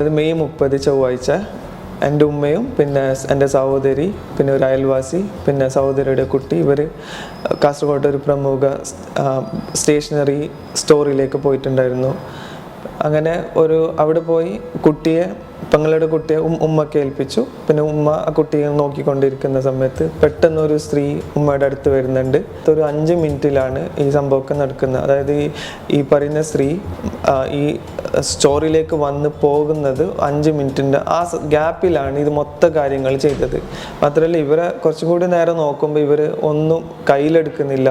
ഇത് മെയ് മുപ്പത് ചൊവ്വാഴ്ച. എന്റെ ഉമ്മയും പിന്നെ എന്റെ സഹോദരി പിന്നെ ഒരു അയൽവാസി പിന്നെ സഹോദരിയുടെ കുട്ടി. ഇവർ കാസർഗോഡ് ഒരു പ്രമുഖ സ്റ്റേഷനറി സ്റ്റോറിലേക്ക് പോയിട്ടുണ്ടായിരുന്നു. അങ്ങനെ ഒരു അവിടെ പോയി കുട്ടിയെ പെങ്ങളുടെ കുട്ടിയെ ഉമ്മക്ക് ഏൽപ്പിച്ചു. പിന്നെ ഉമ്മ ആ കുട്ടിയെ നോക്കിക്കൊണ്ടിരിക്കുന്ന സമയത്ത് പെട്ടെന്ന് ഒരു സ്ത്രീ ഉമ്മയുടെ അടുത്ത് വരുന്നുണ്ട്. ഒരു അഞ്ച് മിനിറ്റിലാണ് ഈ സംഭവമൊക്കെ നടക്കുന്നത്. അതായത് ഈ പറയുന്ന സ്ത്രീ ഈ സ്റ്റോറിലേക്ക് വന്ന് പോകുന്നത് അഞ്ച് മിനിറ്റിന്റെ ആ ഗ്യാപ്പിലാണ് ഇത് മൊത്ത കാര്യങ്ങൾ ചെയ്തത്. മാത്രമല്ല ഇവരെ കുറച്ചും കൂടി നേരം നോക്കുമ്പോൾ ഇവർ ഒന്നും കയ്യിലെടുക്കുന്നില്ല.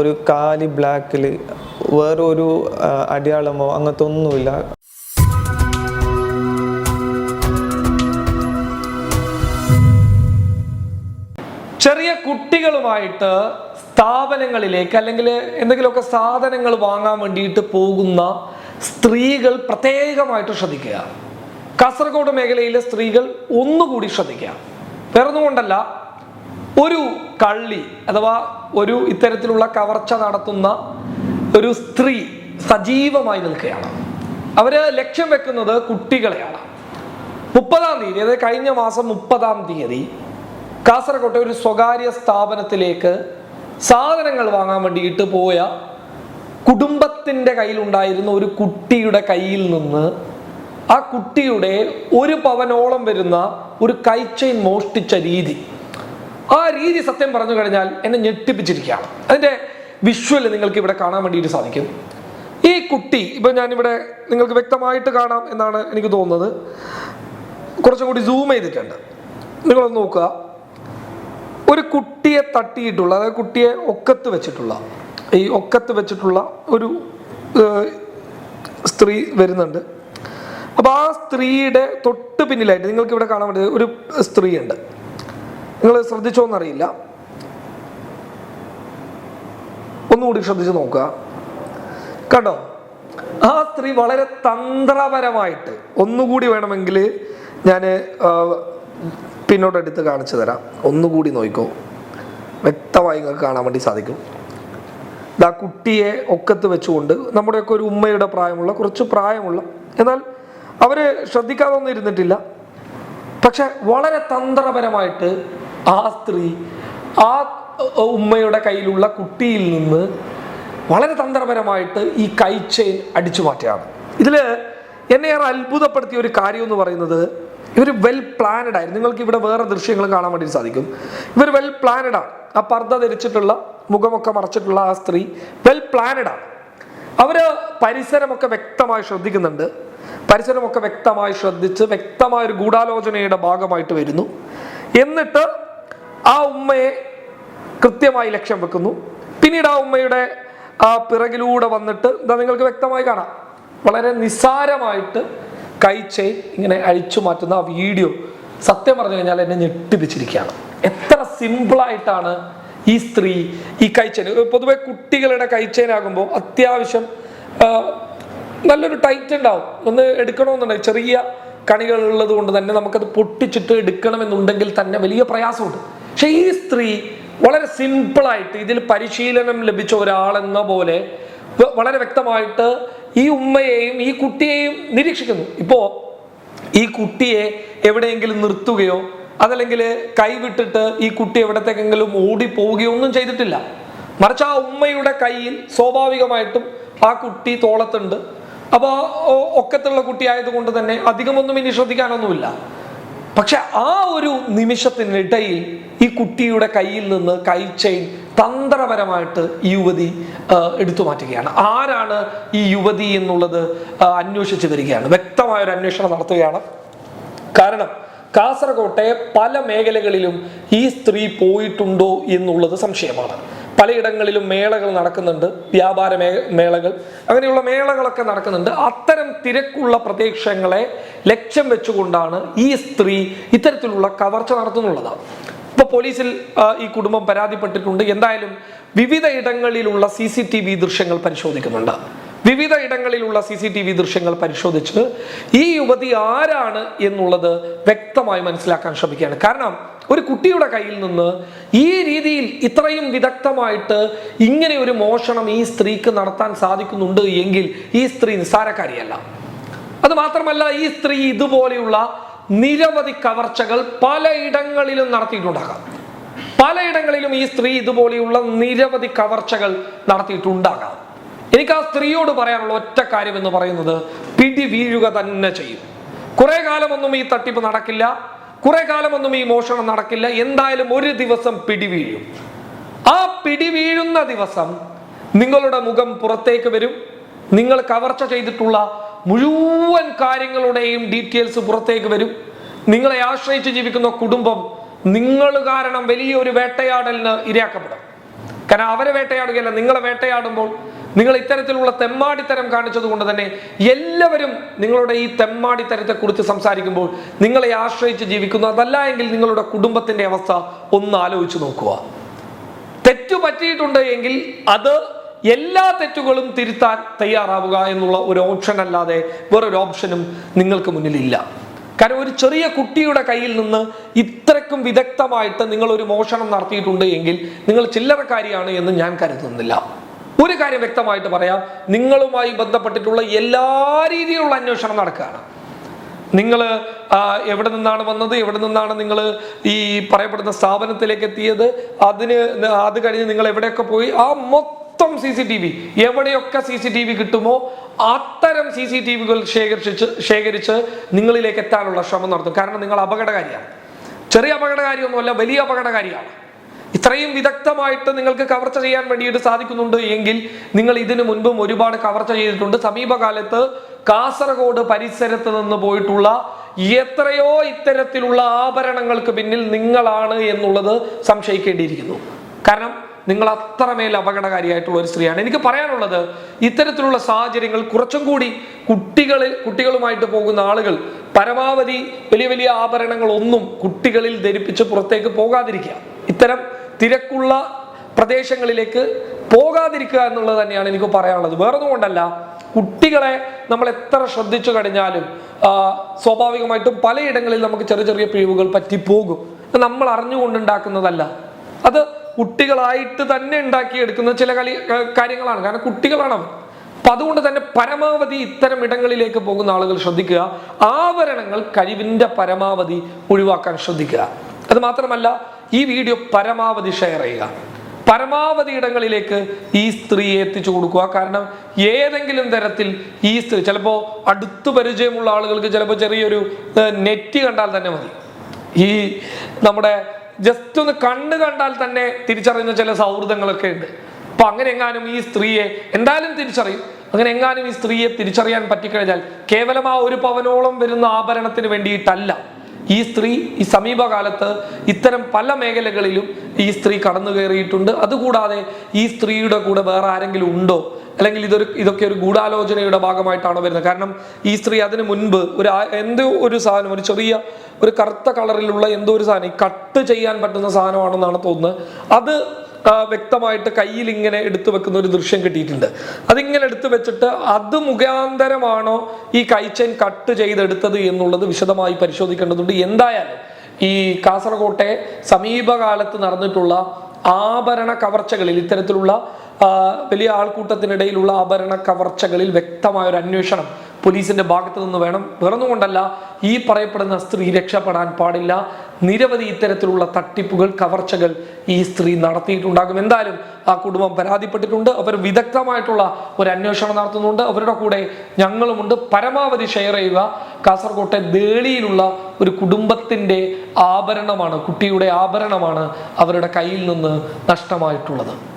ഒരു കാലി ബ്ലാക്കിൽ വേറൊരു അടയാളമോ അങ്ങനത്തെ ഒന്നുമില്ല. ചെറിയ കുട്ടികളുമായിട്ട് സ്ഥാപനങ്ങളിലേക്ക് അല്ലെങ്കിൽ എന്തെങ്കിലുമൊക്കെ സാധനങ്ങൾ വാങ്ങാൻ വേണ്ടിയിട്ട് പോകുന്ന സ്ത്രീകൾ പ്രത്യേകമായിട്ട് ശ്രദ്ധിക്കുക. കാസർഗോഡ് മേഖലയിലെ സ്ത്രീകൾ ഒന്നുകൂടി ശ്രദ്ധിക്കുക. വേറൊന്നുകൊണ്ടല്ല ഒരു കള്ളി അഥവാ ഒരു ഇത്തരത്തിലുള്ള കവർച്ച നടത്തുന്ന ഒരു സ്ത്രീ സജീവമായി നിൽക്കുകയാണ്. അവർ ലക്ഷ്യം വെക്കുന്നത് കുട്ടികളെയാണ്. മുപ്പതാം തീയതി അതായത് കഴിഞ്ഞ മാസം മുപ്പതാം തീയതി കാസർഗോട്ടെ ഒരു സ്വകാര്യ സ്ഥാപനത്തിലേക്ക് സാധനങ്ങൾ വാങ്ങാൻ വേണ്ടിയിട്ട് പോയ കുടുംബത്തിന്റെ കയ്യിലുണ്ടായിരുന്ന ഒരു കുട്ടിയുടെ കയ്യിൽ നിന്ന് ആ കുട്ടിയുടെ ഒരു പവനോളം വരുന്ന ഒരു കൈച്ചെയിൻ മോഷ്ടിച്ച രീതി. ആ രീതി സത്യം പറഞ്ഞു കഴിഞ്ഞാൽ എന്നെ ഞെട്ടിപ്പിച്ചിരിക്കുകയാണ്. അതിന്റെ വിഷ്വൽ നിങ്ങൾക്ക് ഇവിടെ കാണാൻ വേണ്ടിയിട്ട് സാധിക്കും. ഈ കുട്ടി ഇപ്പൊ ഞാനിവിടെ നിങ്ങൾക്ക് വ്യക്തമായിട്ട് കാണാം എന്നാണ് എനിക്ക് തോന്നുന്നത്. കുറച്ചും കൂടി സൂം ചെയ്തിട്ടുണ്ട്. നിങ്ങളൊന്ന് നോക്കുക. ഒരു കുട്ടിയെ തട്ടിയിട്ടുള്ള അതായത് കുട്ടിയെ ഒക്കത്ത് വെച്ചിട്ടുള്ള ഈ ഒക്കത്ത് വെച്ചിട്ടുള്ള ഒരു സ്ത്രീ വരുന്നുണ്ട്. അപ്പൊ ആ സ്ത്രീയുടെ തൊട്ട് പിന്നിലായിട്ട് നിങ്ങൾക്ക് ഇവിടെ കാണാൻ പറ്റിയ ഒരു സ്ത്രീ ഉണ്ട് നിങ്ങൾ ശ്രദ്ധിച്ചോന്നറിയില്ല ഒന്നുകൂടി ശ്രദ്ധിച്ച് നോക്കുക. കണ്ടോ? ആ സ്ത്രീ വളരെ തന്ത്രപരമായിട്ട് ഒന്നുകൂടി വേണമെങ്കിൽ ഞാൻ പിന്നോട്ടെടുത്ത് കാണിച്ചു തരാം. ഒന്നുകൂടി നോക്കിക്കോ വ്യക്തമായി നിങ്ങൾക്ക് കാണാൻ വേണ്ടി സാധിക്കും. ദാ കുട്ടിയെ ഒക്കത്ത് വെച്ചുകൊണ്ട് നമ്മുടെയൊക്കെ ഒരു ഉമ്മയുടെ പ്രായമുള്ള കുറച്ച് പ്രായമുള്ള. എന്നാൽ അവർ ശ്രദ്ധിക്കാതെ ഒന്നും ഇരുന്നിട്ടില്ല. പക്ഷെ വളരെ തന്ത്രപരമായിട്ട് ആ സ്ത്രീ ആ ഉമ്മയുടെ കയ്യിലുള്ള കുട്ടിയിൽ നിന്ന് വളരെ തന്ത്രപരമായിട്ട് ഈ കൈച്ചെയിൻ അടിച്ചു മാറ്റുകയാണ്. ഇതിൽ എന്നെ ഏറെ അത്ഭുതപ്പെടുത്തിയ ഒരു കാര്യം എന്ന് പറയുന്നത് ഇവർ വെൽ പ്ലാനഡ് ആയിരുന്നു. നിങ്ങൾക്ക് ഇവിടെ വേറെ ദൃശ്യങ്ങൾ കാണാൻ വേണ്ടി സാധിക്കും. ഇവർ വെൽ പ്ലാനഡ് ആണ്. ആ പർദ്ദ ധരിച്ചിട്ടുള്ള മുഖമൊക്കെ മറച്ചിട്ടുള്ള ആ സ്ത്രീ വെൽ പ്ലാനഡ് ആണ്. അവർ പരിസരമൊക്കെ വ്യക്തമായി ശ്രദ്ധിക്കുന്നുണ്ട്. പരിസരമൊക്കെ വ്യക്തമായി ശ്രദ്ധിച്ച് വ്യക്തമായ ഒരു ഗൂഢാലോചനയുടെ ഭാഗമായിട്ട് വരുന്നു. എന്നിട്ട് ആ ഉമ്മയെ കൃത്യമായി ലക്ഷ്യം വെക്കുന്നു. പിന്നീട് ആ ഉമ്മയുടെ ആ പിറകിലൂടെ വന്നിട്ട് എന്താ നിങ്ങൾക്ക് വ്യക്തമായി കാണാം. വളരെ നിസ്സാരമായിട്ട് കൈച്ചെ ഇങ്ങനെ അഴിച്ചു മാറ്റുന്ന ആ വീഡിയോ സത്യം പറഞ്ഞു കഴിഞ്ഞാൽ എന്നെ ഞെട്ടിപ്പിച്ചിരിക്കുകയാണ്. എത്ര സിമ്പിളായിട്ടാണ് ഈ സ്ത്രീ ഈ കൈച്ചെയിൻ പൊതുവെ കുട്ടികളുടെ കൈച്ചെയിൻ ആകുമ്പോൾ അത്യാവശ്യം നല്ലൊരു ടൈറ്റ് ഉണ്ടാവും. ഒന്ന് എടുക്കണമെന്നുണ്ടെങ്കിൽ ചെറിയ കണികൾ ഉള്ളത് കൊണ്ട് തന്നെ നമുക്കത് പൊട്ടിച്ചിട്ട് എടുക്കണമെന്നുണ്ടെങ്കിൽ തന്നെ വലിയ പ്രയാസമുണ്ട്. പക്ഷെ ഈ സ്ത്രീ വളരെ സിമ്പിളായിട്ട് ഇതിൽ പരിശീലനം ലഭിച്ച ഒരാളെന്ന പോലെ വളരെ വ്യക്തമായിട്ട് ഈ ഉമ്മയെയും ഈ കുട്ടിയെയും നിരീക്ഷിക്കുന്നു. ഇപ്പോ ഈ കുട്ടിയെ എവിടെയെങ്കിലും നിർത്തുകയോ അതല്ലെങ്കിൽ കൈവിട്ടിട്ട് ഈ കുട്ടി എവിടത്തേക്കെങ്കിലും ഓടി പോവുകയോ ഒന്നും ചെയ്തിട്ടില്ല. മറിച്ച് ആ ഉമ്മയുടെ കയ്യിൽ സ്വാഭാവികമായിട്ടും ആ കുട്ടി തോളത്തുണ്ട്. അപ്പോൾ ഒക്കത്തുള്ള കുട്ടി ആയതുകൊണ്ട് തന്നെ അധികമൊന്നും ഇനി ശ്രദ്ധിക്കാനൊന്നുമില്ല. പക്ഷെ ആ ഒരു നിമിഷത്തിനിടയിൽ ഈ കുട്ടിയുടെ കയ്യിൽ നിന്ന് കൈ ചെയിൻ തന്ത്രപരമായിട്ട് ഈ യുവതി എടുത്തു മാറ്റുകയാണ്. ആരാണ് ഈ യുവതി എന്നുള്ളത് അന്വേഷിച്ച് വരികയാണ്. വ്യക്തമായ ഒരു അന്വേഷണം നടത്തുകയാണ്. കാരണം കാസർകോട്ടെ പല മേഖലകളിലും ഈ സ്ത്രീ പോയിട്ടുണ്ടോ എന്നുള്ളത് സംശയമാണ്. പലയിടങ്ങളിലും മേളകൾ നടക്കുന്നുണ്ട് വ്യാപാര മേ മേളകൾ. അങ്ങനെയുള്ള മേളകളൊക്കെ നടക്കുന്നുണ്ട്. അത്തരം തിരക്കുള്ള പ്രതീക്ഷങ്ങളെ ലക്ഷ്യം വെച്ചുകൊണ്ടാണ് ഈ സ്ത്രീ ഇത്തരത്തിലുള്ള കവർച്ച നടത്തുന്നുള്ളത്. ഇപ്പൊ പോലീസിൽ ഈ കുടുംബം പരാതിപ്പെട്ടിട്ടുണ്ട്. എന്തായാലും വിവിധ ഇടങ്ങളിലുള്ള സി ദൃശ്യങ്ങൾ പരിശോധിക്കുന്നുണ്ട്. വിവിധ ഇടങ്ങളിലുള്ള സി സി ടി വി ദൃശ്യങ്ങൾ പരിശോധിച്ച് ഈ യുവതി ആരാണ് എന്നുള്ളത് വ്യക്തമായി മനസ്സിലാക്കാൻ ശ്രമിക്കുകയാണ്. കാരണം ഒരു കുട്ടിയുടെ കയ്യിൽ നിന്ന് ഈ രീതിയിൽ ഇത്രയും വിദഗ്ധമായിട്ട് ഇങ്ങനെ ഒരു മോഷണം ഈ സ്ത്രീക്ക് നടത്താൻ സാധിക്കുന്നുണ്ട് എങ്കിൽ ഈ സ്ത്രീ നിസ്സാരക്കാരിയല്ല. അത് മാത്രമല്ല ഈ സ്ത്രീ ഇതുപോലെയുള്ള നിരവധി കവർച്ചകൾ പലയിടങ്ങളിലും നടത്തിയിട്ടുണ്ടാകാം. പലയിടങ്ങളിലും ഈ സ്ത്രീ ഇതുപോലെയുള്ള നിരവധി കവർച്ചകൾ നടത്തിയിട്ടുണ്ടാകാം. എനിക്ക് ആ സ്ത്രീയോട് പറയാനുള്ള ഒറ്റ കാര്യം എന്ന് പറയുന്നത് പിടി വീഴുക തന്നെ ചെയ്യും. കുറെ കാലമൊന്നും ഈ തട്ടിപ്പ് നടക്കില്ല. കുറെ കാലമൊന്നും ഈ മോഷണം നടക്കില്ല. എന്തായാലും ഒരു ദിവസം പിടി വീഴും. ആ പിടി വീഴുന്ന ദിവസം നിങ്ങളുടെ മുഖം പുറത്തേക്ക് വരും. നിങ്ങൾ കവർച്ച ചെയ്തിട്ടുള്ള മുഴുവൻ കാര്യങ്ങളുടെയും ഡീറ്റെയിൽസ് പുറത്തേക്ക് വരും. നിങ്ങളെ ആശ്രയിച്ച് ജീവിക്കുന്ന കുടുംബം നിങ്ങൾ കാരണം വലിയൊരു വേട്ടയാടലിന് ഇരയാക്കപ്പെടും. കാരണം അവരെ വേട്ടയാടുകയല്ല നിങ്ങളെ വേട്ടയാടുമ്പോൾ നിങ്ങൾ ഇത്തരത്തിലുള്ള തെമ്മാടിത്തരം കാണിച്ചത് കൊണ്ട് തന്നെ എല്ലാവരും നിങ്ങളുടെ ഈ തെമ്മാടിത്തരത്തെ കുറിച്ച് സംസാരിക്കുമ്പോൾ നിങ്ങളെ ആശ്രയിച്ച് ജീവിക്കുന്നു അതല്ല എങ്കിൽ നിങ്ങളുടെ കുടുംബത്തിന്റെ അവസ്ഥ ഒന്ന് ആലോചിച്ച് നോക്കുക. തെറ്റു പറ്റിയിട്ടുണ്ട് എങ്കിൽ അത് എല്ലാ തെറ്റുകളും തിരുത്താൻ തയ്യാറാവുക എന്നുള്ള ഒരു ഓപ്ഷൻ അല്ലാതെ വേറൊരു ഓപ്ഷനും നിങ്ങൾക്ക് മുന്നിലില്ല. കാരണം ഒരു ചെറിയ കുട്ടിയുടെ കയ്യിൽ നിന്ന് ഇത്രക്കും വിദഗ്ധമായിട്ട് നിങ്ങൾ ഒരു മോഷണം നടത്തിയിട്ടുണ്ട് എങ്കിൽ നിങ്ങൾ ചില്ലറക്കാരിയാണ് എന്ന് ഞാൻ കരുതുന്നില്ല. ഒരു കാര്യം വ്യക്തമായിട്ട് പറയാം. നിങ്ങളുമായി ബന്ധപ്പെട്ടിട്ടുള്ള എല്ലാ രീതിയിലുള്ള അന്വേഷണം നടക്കുകയാണ്. നിങ്ങൾ എവിടെ നിന്നാണ് വന്നത് എവിടെ നിന്നാണ് നിങ്ങൾ ഈ പറയപ്പെടുന്ന സ്ഥാപനത്തിലേക്ക് എത്തിയത് അതിന് അത് കഴിഞ്ഞ് നിങ്ങൾ എവിടെയൊക്കെ പോയി ആ മൊത്തം സി സി ടി വി എവിടെയൊക്കെ സി സി ടി വി കിട്ടുമോ അത്തരം സി സി ടി വികൾ ശേഖരിച്ച് ശേഖരിച്ച് നിങ്ങളിലേക്ക് എത്താനുള്ള ശ്രമം നടത്തും. കാരണം നിങ്ങൾ അപകടകാരിയാണ്. ചെറിയ അപകടകാരിയൊന്നുമല്ല വലിയ അപകടകാരിയാണ്. ഇത്രയും വിദഗ്ധമായിട്ട് നിങ്ങൾക്ക് കവർച്ച ചെയ്യാൻ വേണ്ടിയിട്ട് സാധിക്കുന്നുണ്ട് എങ്കിൽ നിങ്ങൾ ഇതിനു മുൻപും ഒരുപാട് കവർച്ച ചെയ്തിട്ടുണ്ട്. സമീപകാലത്ത് കാസർഗോഡ് പരിസരത്ത് നിന്ന് പോയിട്ടുള്ള എത്രയോ ഇത്തരത്തിലുള്ള ആഭരണങ്ങൾക്ക് പിന്നിൽ നിങ്ങളാണ് എന്നുള്ളത് സംശയിക്കേണ്ടിയിരിക്കുന്നു. കാരണം നിങ്ങൾ അത്രമേൽ അപകടകാരിയായിട്ടുള്ള ഒരു സ്ത്രീയാണ്. എനിക്ക് പറയാനുള്ളത് ഇത്തരത്തിലുള്ള സാഹചര്യങ്ങൾ കുറച്ചും കൂടി കുട്ടികളിൽ കുട്ടികളുമായിട്ട് പോകുന്ന ആളുകൾ പരമാവധി വലിയ വലിയ ആഭരണങ്ങളൊന്നും കുട്ടികളിൽ ധരിപ്പിച്ച് പുറത്തേക്ക് പോകാതിരിക്കുക. ഇത്തരം തിരക്കുള്ള പ്രദേശങ്ങളിലേക്ക് പോകാതിരിക്കുക എന്നുള്ളത് തന്നെയാണ് എനിക്ക് പറയാനുള്ളത്. വേറൊന്നും കുട്ടികളെ നമ്മൾ എത്ര ശ്രദ്ധിച്ചു കഴിഞ്ഞാലും സ്വാഭാവികമായിട്ടും പലയിടങ്ങളിൽ നമുക്ക് ചെറിയ ചെറിയ പിഴിവുകൾ പറ്റിപ്പോകും. പോകും നമ്മൾ അറിഞ്ഞുകൊണ്ടുണ്ടാക്കുന്നതല്ല. അത് കുട്ടികളായിട്ട് തന്നെ ഉണ്ടാക്കിയെടുക്കുന്ന ചില കളി കാര്യങ്ങളാണ്. കാരണം കുട്ടികളാണ് അവർ അപ്പൊ അതുകൊണ്ട് തന്നെ പരമാവധി ഇത്തരം ഇടങ്ങളിലേക്ക് പോകുന്ന ആളുകൾ ശ്രദ്ധിക്കുക. ആവരണങ്ങൾ കഴിവിന്റെ പരമാവധി ഒഴിവാക്കാൻ ശ്രദ്ധിക്കുക. അത് മാത്രമല്ല ഈ വീഡിയോ പരമാവധി ഷെയർ ചെയ്യുക. പരമാവധി ഇടങ്ങളിലേക്ക് ഈ സ്ത്രീയെ എത്തിച്ചു കൊടുക്കുക. കാരണം ഏതെങ്കിലും തരത്തിൽ ഈ സ്ത്രീ ചിലപ്പോൾ അടുത്ത് പരിചയമുള്ള ആളുകൾക്ക് ചിലപ്പോൾ ചെറിയൊരു നെറ്റ് കണ്ടാൽ തന്നെ മതി. ഈ നമ്മുടെ ജസ്റ്റ് ഒന്ന് കണ്ണ് കണ്ടാൽ തന്നെ തിരിച്ചറിയുന്ന ചില സൗഹൃദങ്ങളൊക്കെ ഉണ്ട്. അപ്പൊ അങ്ങനെ എങ്ങാനും ഈ സ്ത്രീയെ എന്തായാലും തിരിച്ചറിയും. അങ്ങനെ എങ്ങാനും ഈ സ്ത്രീയെ തിരിച്ചറിയാൻ പറ്റിക്കഴിഞ്ഞാൽ കേവലം ആ ഒരു പവനോളം വരുന്ന ആഭരണത്തിന് വേണ്ടിയിട്ടല്ല. ഈ സ്ത്രീ ഈ സമീപകാലത്ത് ഇത്തരം പല മേഖലകളിലും ഈ സ്ത്രീ കടന്നു കയറിയിട്ടുണ്ട് അതുകൂടാതെ ഈ സ്ത്രീയുടെ കൂടെ വേറെ ആരെങ്കിലും ഉണ്ടോ? അല്ലെങ്കിൽ ഇതൊരു ഇതൊക്കെ ഒരു ഗൂഢാലോചനയുടെ ഭാഗമായിട്ടാണോ വരുന്നത്? കാരണം ഈ സ്ത്രീ അതിനു മുൻപ് ഒരു എന്തോ ഒരു സാധനം ഒരു ചെറിയ ഒരു കറുത്ത കളറിലുള്ള എന്തോ ഒരു സാധനം കട്ട് ചെയ്യാൻ പറ്റുന്ന സാധനമാണെന്നാണ് തോന്നുന്നത്. അത് വ്യക്തമായിട്ട് കയ്യിൽ ഇങ്ങനെ എടുത്തു വെക്കുന്ന ഒരു ദൃശ്യം കിട്ടിയിട്ടുണ്ട്. അതിങ്ങനെ എടുത്തു വെച്ചിട്ട് അത് മുഖാന്തരമാണോ ഈ കൈച്ചെയിൻ കട്ട് ചെയ്തെടുത്തത് എന്നുള്ളത് വിശദമായി പരിശോധിക്കേണ്ടതുണ്ട്. എന്തായാലും ഈ കാസർകോട്ടെ സമീപകാലത്ത് നടന്നിട്ടുള്ള ആഭരണ കവർച്ചകളിൽ ഇത്തരത്തിലുള്ള വലിയ ആൾക്കൂട്ടത്തിനിടയിലുള്ള ആഭരണ കവർച്ചകളിൽ വ്യക്തമായ ഒരു അന്വേഷണം പോലീസിന്റെ ഭാഗത്ത് നിന്ന് വേണം. വേറൊന്നുകൊണ്ടല്ല ഈ പറയപ്പെടുന്ന സ്ത്രീ രക്ഷപ്പെടാൻ പാടില്ല. നിരവധി ഇത്തരത്തിലുള്ള തട്ടിപ്പുകൾ കവർച്ചകൾ ഈ സ്ത്രീ നടത്തിയിട്ടുണ്ടാകും. എന്തായാലും ആ കുടുംബം പരാതിപ്പെട്ടിട്ടുണ്ട്. അവർ വിദഗ്ധമായിട്ടുള്ള ഒരു അന്വേഷണം നടത്തുന്നുണ്ട്. അവരുടെ കൂടെ ഞങ്ങളുമുണ്ട്. പരമാവധി ഷെയർ ചെയ്യുക. കാസർകോട്ടെ ദേളിയിലുള്ള ഒരു കുടുംബത്തിന്റെ ആഭരണമാണ് കുട്ടിയുടെ ആഭരണമാണ് അവരുടെ കയ്യിൽ നിന്ന് നഷ്ടമായിട്ടുള്ളത്.